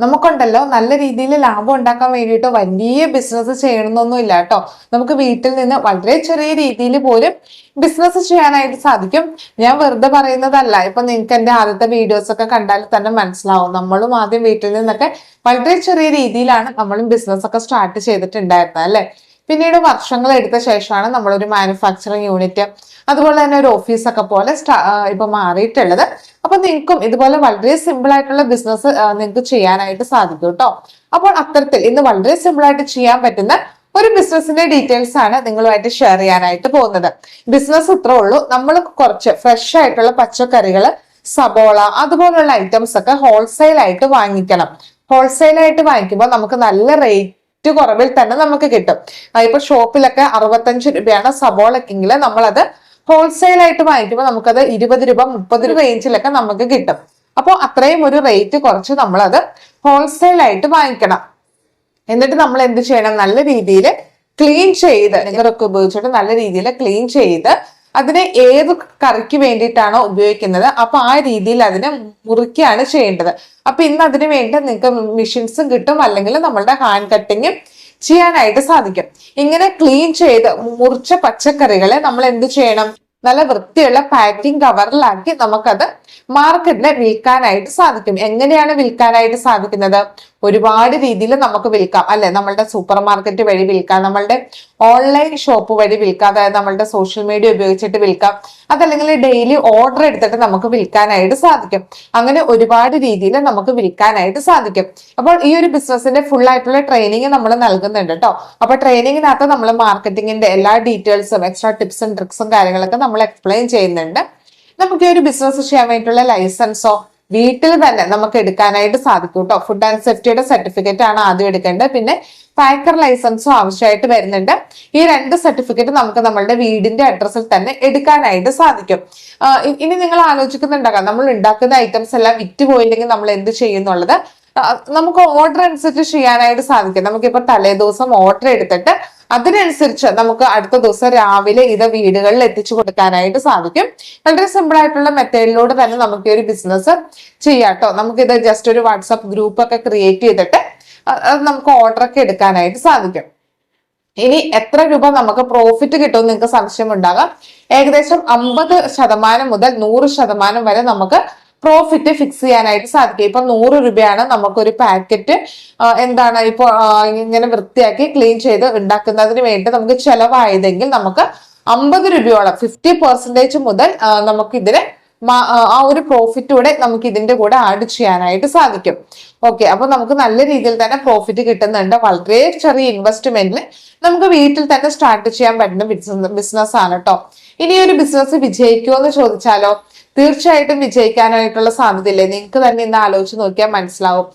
നമുക്കുണ്ടല്ലോ നല്ല രീതിയിൽ ലാഭം ഉണ്ടാക്കാൻ വേണ്ടിയിട്ട് വലിയ ബിസിനസ് ചെയ്യണമെന്നൊന്നും ഇല്ല കേട്ടോ. നമുക്ക് വീട്ടിൽ നിന്ന് വളരെ ചെറിയ രീതിയിൽ പോലും ബിസിനസ് ചെയ്യാനായിട്ട് സാധിക്കും. ഞാൻ വെറുതെ പറയുന്നതല്ല. ഇപ്പൊ നിങ്ങൾക്ക് എന്റെ ആദ്യത്തെ വീഡിയോസ് ഒക്കെ കണ്ടാൽ തന്നെ മനസ്സിലാവും. നമ്മളും ആദ്യം വീട്ടിൽ നിന്നൊക്കെ വളരെ ചെറിയ രീതിയിലാണ് നമ്മളും ബിസിനസ് ഒക്കെ സ്റ്റാർട്ട് ചെയ്തിട്ടുണ്ടായിരുന്നത് അല്ലെ? പിന്നീട് വർഷങ്ങൾ എടുത്ത ശേഷമാണ് നമ്മളൊരു മാനുഫാക്ചറിങ് യൂണിറ്റ് അതുപോലെ തന്നെ ഒരു ഓഫീസൊക്കെ പോലെ ഇപ്പൊ മാറിയിട്ടുള്ളത്. അപ്പൊ നിങ്ങൾക്കും ഇതുപോലെ വളരെ സിമ്പിൾ ആയിട്ടുള്ള ബിസിനസ് നിങ്ങൾക്ക് ചെയ്യാനായിട്ട് സാധിക്കും കേട്ടോ അപ്പോൾ അത്തരത്തിൽ ഇന്ന് വളരെ സിമ്പിൾ ആയിട്ട് ചെയ്യാൻ പറ്റുന്ന ഒരു ബിസിനസിന്റെ ഡീറ്റെയിൽസ് ആണ് നിങ്ങളുമായിട്ട് ഷെയർ ചെയ്യാനായിട്ട് പോകുന്നത്. ബിസിനസ് ഇത്രേ ഉള്ളൂ. നമ്മൾ കുറച്ച് ഫ്രഷ് ആയിട്ടുള്ള പച്ചക്കറികൾ സബോള അതുപോലുള്ള ഐറ്റംസ് ഒക്കെ ഹോൾസെയിൽ ആയിട്ട് വാങ്ങിക്കണം. ഹോൾസെയിൽ ആയിട്ട് വാങ്ങിക്കുമ്പോൾ നമുക്ക് നല്ല റേറ്റ് കുറവിൽ തന്നെ നമുക്ക് കിട്ടും. ഇപ്പൊ ഷോപ്പിലൊക്കെ അറുപത്തഞ്ച് രൂപയാണ് സബോളക്കെങ്കിൽ നമ്മളത് ഹോൾസെയിൽ ആയിട്ട് വാങ്ങിക്കുമ്പോൾ നമുക്കത് ഇരുപത് രൂപ മുപ്പത് രൂപ റേഞ്ചിലൊക്കെ നമുക്ക് കിട്ടും. അപ്പോൾ അത്രയും ഒരു റേറ്റ് കുറച്ച് നമ്മളത് ഹോൾസെയിൽ ആയിട്ട് വാങ്ങിക്കണം. എന്നിട്ട് നമ്മൾ എന്ത് ചെയ്യണം? നല്ല രീതിയിൽ ക്ലീൻ ചെയ്ത് നിങ്ങളൊക്കെ ഉപയോഗിച്ചിട്ട് നല്ല രീതിയിൽ ക്ലീൻ ചെയ്ത് അതിനെ ഏത് കറിക്ക് വേണ്ടിയിട്ടാണോ ഉപയോഗിക്കുന്നത്? അപ്പൊ ആ രീതിയിൽ അതിനെ മുറിക്കുകയാണ് ചെയ്യേണ്ടത്. അപ്പൊ ഇന്ന് അതിന് വേണ്ടി നിങ്ങൾക്ക് മെഷീൻസും കിട്ടും അല്ലെങ്കിൽ നമ്മളുടെ ഹാൻഡ് കട്ടിങ്ങും ചെയ്യാനായിട്ട് സാധിക്കും. ഇങ്ങനെ ക്ലീൻ ചെയ്ത് മുറിച്ച പച്ചക്കറികളെ നമ്മൾ എന്ത് ചെയ്യണം? നല്ല വൃത്തിയുള്ള പാക്കിംഗ് കവറിലാക്കി നമുക്കത് മാർക്കറ്റിൽ വിൽക്കാനായിട്ട് സാധിക്കും. എങ്ങനെയാണ് വിൽക്കാനായിട്ട് സാധിക്കുന്നത്? ഒരുപാട് രീതിയിൽ നമുക്ക് വിൽക്കാം. അല്ലെ? നമ്മളുടെ സൂപ്പർ മാർക്കറ്റ് വഴി വിൽക്കാം. നമ്മളുടെ ഓൺലൈൻ ഷോപ്പ് വഴി വിൽക്കാം. അതായത് നമ്മളുടെ സോഷ്യൽ മീഡിയ ഉപയോഗിച്ചിട്ട് വിൽക്കാം. അതല്ലെങ്കിൽ ഡെയിലി ഓർഡർ എടുത്തിട്ട് നമുക്ക് വിൽക്കാനായിട്ട് സാധിക്കും. അങ്ങനെ ഒരുപാട് രീതിയിൽ നമുക്ക് വിൽക്കാനായിട്ട് സാധിക്കും. അപ്പോൾ ഈ ഒരു ബിസിനസിന്റെ ഫുൾ ആയിട്ടുള്ള ട്രെയിനിങ് നമ്മൾ നൽകുന്നുണ്ട് കേട്ടോ അപ്പൊ ട്രെയിനിങ്ങിനകത്ത് നമ്മൾ മാർക്കറ്റിംഗിന്റെ എല്ലാ ഡീറ്റെയിൽസും എക്സ്ട്രാ ടിപ്സും ട്രിക്സും കാര്യങ്ങളൊക്കെ നമ്മൾ എക്സ്പ്ലെയിൻ ചെയ്യുന്നുണ്ട്. നമുക്ക് ഈ ഒരു ബിസിനസ് ചെയ്യാൻ വേണ്ടിയിട്ടുള്ള ലൈസൻസോ വീട്ടിൽ തന്നെ നമുക്ക് എടുക്കാനായിട്ട് സാധിക്കും കേട്ടോ ഫുഡ് ആൻഡ് സേഫ്റ്റിയുടെ സർട്ടിഫിക്കറ്റ് ആണ് ആദ്യം എടുക്കേണ്ടത്. പിന്നെ പാക്കർ ലൈസൻസും ആവശ്യമായിട്ട് വരുന്നുണ്ട്. ഈ രണ്ട് സർട്ടിഫിക്കറ്റ് നമുക്ക് നമ്മളുടെ വീടിന്റെ അഡ്രസ്സിൽ തന്നെ എടുക്കാനായിട്ട് സാധിക്കും. ഇനി നിങ്ങൾ ആലോചിക്കുന്നുണ്ടാകാം. നമ്മൾ ഉണ്ടാക്കുന്ന ഐറ്റംസ് എല്ലാം വിറ്റ് പോയില്ലെങ്കിൽ നമ്മൾ എന്ത് ചെയ്യുന്നുള്ളത്? നമുക്ക് ഓർഡർ അനുസരിച്ച് ചെയ്യാനായിട്ട് സാധിക്കും. നമുക്കിപ്പോ തലേ ദിവസം ഓർഡർ എടുത്തിട്ട് അതിനനുസരിച്ച് നമുക്ക് അടുത്ത ദിവസം രാവിലെ ഇത് വീടുകളിൽ എത്തിച്ചു കൊടുക്കാനായിട്ട് സാധിക്കും. വളരെ സിമ്പിൾ ആയിട്ടുള്ള മെത്തേഡിലൂടെ തന്നെ നമുക്ക് ഈ ഒരു ബിസിനസ് ചെയ്യാം കേട്ടോ നമുക്കിത് ജസ്റ്റ് ഒരു വാട്സപ്പ് ഗ്രൂപ്പ് ഒക്കെ ക്രിയേറ്റ് ചെയ്തിട്ട് നമുക്ക് ഓർഡർ ഒക്കെ എടുക്കാനായിട്ട് സാധിക്കും. ഇനി എത്ര രൂപ നമുക്ക് പ്രോഫിറ്റ് കിട്ടും നിങ്ങൾക്ക് സംശയം ഉണ്ടാകാം. ഏകദേശം അമ്പത് ശതമാനം മുതൽ നൂറ് ശതമാനം വരെ നമുക്ക് പ്രോഫിറ്റ് ഫിക്സ് ചെയ്യാനായിട്ട് സാധിക്കും. ഇപ്പൊ നൂറ് രൂപയാണ് നമുക്കൊരു പാക്കറ്റ് എന്താണ് ഇപ്പൊ ഇങ്ങനെ വൃത്തിയാക്കി ക്ലീൻ ചെയ്ത് ഉണ്ടാക്കുന്നതിന് വേണ്ടി നമുക്ക് ചെലവായതെങ്കിൽ നമുക്ക് അമ്പത് രൂപയോളം ഫിഫ്റ്റി പെർസെന്റേജ് മുതൽ നമുക്കിതിന് ആ, ഒരു ഒരു പ്രോഫിറ്റൂടെ നമുക്ക് ഇതിന്റെ കൂടെ ആഡ് ചെയ്യാനായിട്ട് സാധിക്കും. ഓക്കെ അപ്പൊ നമുക്ക് നല്ല രീതിയിൽ തന്നെ പ്രോഫിറ്റ് കിട്ടുന്നുണ്ട്. വളരെ ചെറിയ ഇൻവെസ്റ്റ്മെന്റിൽ നമുക്ക് വീട്ടിൽ തന്നെ സ്റ്റാർട്ട് ചെയ്യാൻ പറ്റുന്ന ബിസിനസ് ആണ് കേട്ടോ ഇനി ഒരു ബിസിനസ് വിജയിക്കുമോ എന്ന് ചോദിച്ചാലോ? തീർച്ചയായിട്ടും വിജയിക്കാനായിട്ടുള്ള സാധ്യതയില്ലേ? നിങ്ങൾക്ക് തന്നെ ഇന്ന് ആലോചിച്ച് നോക്കിയാൽ മനസ്സിലാവും.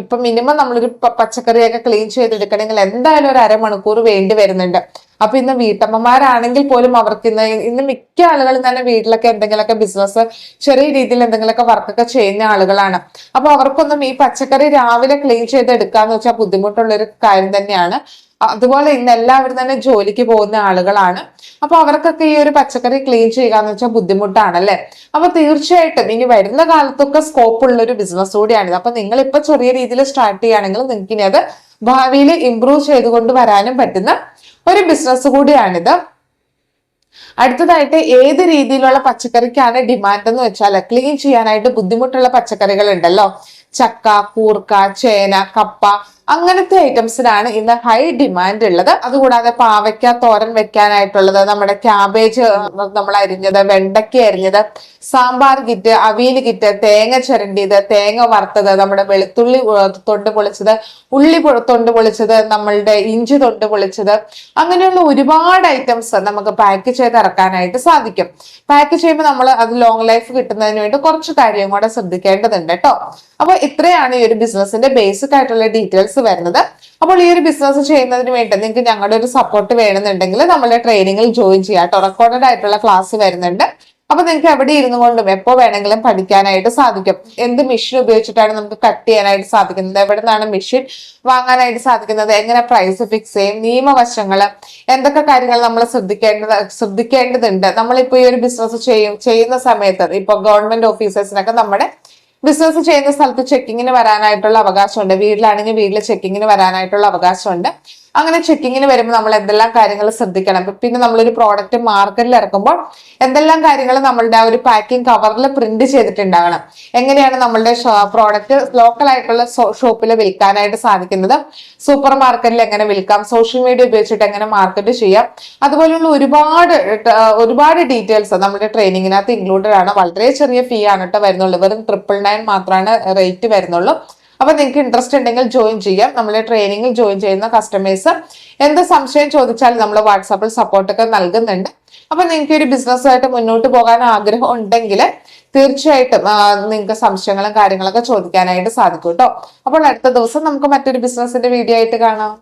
ഇപ്പൊ മിനിമം നമ്മളൊരു പച്ചക്കറിയൊക്കെ ക്ലീൻ ചെയ്തെടുക്കണമെങ്കിൽ എന്തായാലും ഒരു അരമണിക്കൂർ വേണ്ടി വരുന്നുണ്ട്. അപ്പൊ ഇന്ന് വീട്ടമ്മമാരാണെങ്കിൽ പോലും അവർക്ക് ഇന്ന് ഇന്ന് മിക്ക ആളുകളും തന്നെ വീട്ടിലൊക്കെ എന്തെങ്കിലുമൊക്കെ ബിസിനസ് ചെറിയ രീതിയിൽ എന്തെങ്കിലുമൊക്കെ വർക്കൊക്കെ ചെയ്യുന്ന ആളുകളാണ്. അപ്പൊ അവർക്കൊന്നും ഈ പച്ചക്കറി രാവിലെ ക്ലീൻ ചെയ്തെടുക്കാന്ന് വെച്ചാൽ ബുദ്ധിമുട്ടുള്ള ഒരു കാര്യം തന്നെയാണ്. അതുപോലെ ഇന്ന് എല്ലാവരും തന്നെ ജോലിക്ക് പോകുന്ന ആളുകളാണ്. അപ്പൊ അവർക്കൊക്കെ ഈ ഒരു പച്ചക്കറി ക്ലീൻ ചെയ്യുക എന്ന് വെച്ചാൽ ബുദ്ധിമുട്ടാണ് അല്ലെ അപ്പൊ തീർച്ചയായിട്ടും ഇനി വരുന്ന കാലത്തൊക്കെ സ്കോപ്പ് ഉള്ള ഒരു ബിസിനസ് കൂടിയാണിത്. അപ്പൊ നിങ്ങൾ ഇപ്പൊ ചെറിയ രീതിയിൽ സ്റ്റാർട്ട് ചെയ്യുകയാണെങ്കിൽ നിങ്ങൾക്ക് ഇനി അത് ഭാവിയിൽ ഇംപ്രൂവ് ചെയ്തുകൊണ്ട് വരാനും പറ്റുന്ന ഒരു ബിസിനസ് കൂടിയാണിത്. അടുത്തതായിട്ട് ഏത് രീതിയിലുള്ള പച്ചക്കറിക്കാണ് ഡിമാൻഡ് എന്ന് വെച്ചാൽ ക്ലീൻ ചെയ്യാനായിട്ട് ബുദ്ധിമുട്ടുള്ള പച്ചക്കറികൾ ഉണ്ടല്ലോ. ചക്ക കൂർക്ക ചേന കപ്പ അങ്ങനത്തെ ഐറ്റംസിനാണ് ഇന്ന് ഹൈ ഡിമാൻഡ് ഉള്ളത്. അതുകൂടാതെ പാവയ്ക്ക തോരൻ വെക്കാനായിട്ടുള്ളത് നമ്മുടെ ക്യാബേജ് നമ്മൾ അരിഞ്ഞത് വെണ്ടയ്ക്ക അരിഞ്ഞത് സാമ്പാർ കിറ്റ് അവിയൽ കിറ്റ് തേങ്ങ ചുരണ്ടിയത് തേങ്ങ വറുത്തത് നമ്മുടെ വെളുത്തുള്ളി തൊണ്ട് പൊളിച്ചത് ഉള്ളി തൊണ്ട് പൊളിച്ചത് നമ്മളുടെ ഇഞ്ചി തൊണ്ട് പൊളിച്ചത് അങ്ങനെയുള്ള ഒരുപാട് ഐറ്റംസ് നമുക്ക് പാക്ക് ചെയ്ത് ഇറക്കാനായിട്ട് സാധിക്കും. പാക്ക് ചെയ്യുമ്പോൾ നമ്മൾ അത് ലോങ് ലൈഫ് കിട്ടുന്നതിന് വേണ്ടി കുറച്ച് കാര്യം കൂടെ ശ്രദ്ധിക്കേണ്ടതുണ്ട് കേട്ടോ. അപ്പൊ ഇത്രയാണ് ഈ ഒരു ബിസിനസിന്റെ ബേസിക് ആയിട്ടുള്ള ഡീറ്റെയിൽസ് വരുന്നത്. അപ്പോൾ ഈ ഒരു ബിസിനസ് ചെയ്യുന്നതിന് വേണ്ടി നിങ്ങൾക്ക് ഞങ്ങളുടെ ഒരു സപ്പോർട്ട് വേണമെന്നുണ്ടെങ്കിൽ നമ്മുടെ ട്രെയിനിങ്ങിൽ ജോയിൻ ചെയ്യാം റെക്കോർഡഡ് ആയിട്ടുള്ള ക്ലാസ് വരുന്നുണ്ട്. അപ്പൊ നിങ്ങൾക്ക് എവിടെ ഇരുന്നു കൊണ്ടും എപ്പോ വേണമെങ്കിലും പഠിക്കാനായിട്ട് സാധിക്കും. എന്ത് മെഷീൻ ഉപയോഗിച്ചിട്ടാണ് നമുക്ക് കട്ട് ചെയ്യാനായിട്ട് സാധിക്കുന്നത്? എവിടെ നിന്നാണ് മെഷീൻ വാങ്ങാനായിട്ട് സാധിക്കുന്നത്? എങ്ങനെ പ്രൈസ് ഫിക്സ് ചെയ്യും? നിയമവശങ്ങൾ എന്തൊക്കെ കാര്യങ്ങൾ നമ്മൾ ശ്രദ്ധിക്കേണ്ടത് ശ്രദ്ധിക്കേണ്ടതുണ്ട്? നമ്മളിപ്പോ ഈ ഒരു ബിസിനസ് ചെയ്യും ചെയ്യുന്ന സമയത്ത് ഇപ്പൊ ഗവൺമെന്റ് ഓഫീസേഴ്സിനൊക്കെ നമ്മുടെ ബിസിനസ് ചെയ്യുന്ന സ്ഥലത്ത് ചെക്കിങ്ങിന് വരാനായിട്ടുള്ള അവകാശമുണ്ട്. വീട്ടിലാണെങ്കിൽ വീട്ടിൽ ചെക്കിങ്ങിന് വരാനായിട്ടുള്ള അവകാശമുണ്ട്. അങ്ങനെ ചെക്കിങ്ങിന് വരുമ്പോൾ നമ്മൾ എന്തെല്ലാം കാര്യങ്ങൾ ശ്രദ്ധിക്കണം. പിന്നെ നമ്മളൊരു പ്രോഡക്റ്റ് മാർക്കറ്റിൽ ഇറക്കുമ്പോൾ എന്തെല്ലാം കാര്യങ്ങൾ നമ്മളുടെ ആ ഒരു പാക്കിംഗ് കവറിൽ പ്രിന്റ് ചെയ്തിട്ടുണ്ടാകണം. എങ്ങനെയാണ് നമ്മളുടെ പ്രോഡക്റ്റ് ലോക്കൽ ആയിട്ടുള്ള ഷോപ്പിൽ വിൽക്കാനായിട്ട് സാധിക്കുന്നത്? സൂപ്പർ മാർക്കറ്റിൽ എങ്ങനെ വിൽക്കാം? സോഷ്യൽ മീഡിയ ഉപയോഗിച്ചിട്ട് എങ്ങനെ മാർക്കറ്റ് ചെയ്യാം? അതുപോലെയുള്ള ഒരുപാട് ഒരുപാട് ഡീറ്റെയിൽസ് നമ്മുടെ ട്രെയിനിങ്ങിനകത്ത് ഇൻക്ലൂഡഡ് ആണ്. വളരെ ചെറിയ ഫീ ആണ് കേട്ടോ വരുന്നുള്ളൂ. വെറും ട്രിപ്പിൾ നയൻ മാത്രമാണ് റേറ്റ് വരുന്നുള്ളൂ. അപ്പൊ നിങ്ങൾക്ക് ഇൻട്രസ്റ്റ് ഉണ്ടെങ്കിൽ ജോയിൻ ചെയ്യാം. നമ്മളെ ട്രെയിനിങ്ങിൽ ജോയിൻ ചെയ്യുന്ന കസ്റ്റമേഴ്സ് എന്ത് സംശയം ചോദിച്ചാൽ നമ്മൾ വാട്സാപ്പിൽ സപ്പോർട്ടൊക്കെ നൽകുന്നുണ്ട്. അപ്പൊ നിങ്ങൾക്ക് ഒരു ബിസിനസ്സായിട്ട് മുന്നോട്ട് പോകാൻ ആഗ്രഹം ഉണ്ടെങ്കിൽ തീർച്ചയായിട്ടും നിങ്ങൾക്ക് സംശയങ്ങളും കാര്യങ്ങളൊക്കെ ചോദിക്കാനായിട്ട് സാധിക്കും കേട്ടോ അപ്പോൾ അടുത്ത ദിവസം നമുക്ക് മറ്റൊരു ബിസിനസിന്റെ വീഡിയോ ആയിട്ട് കാണാം.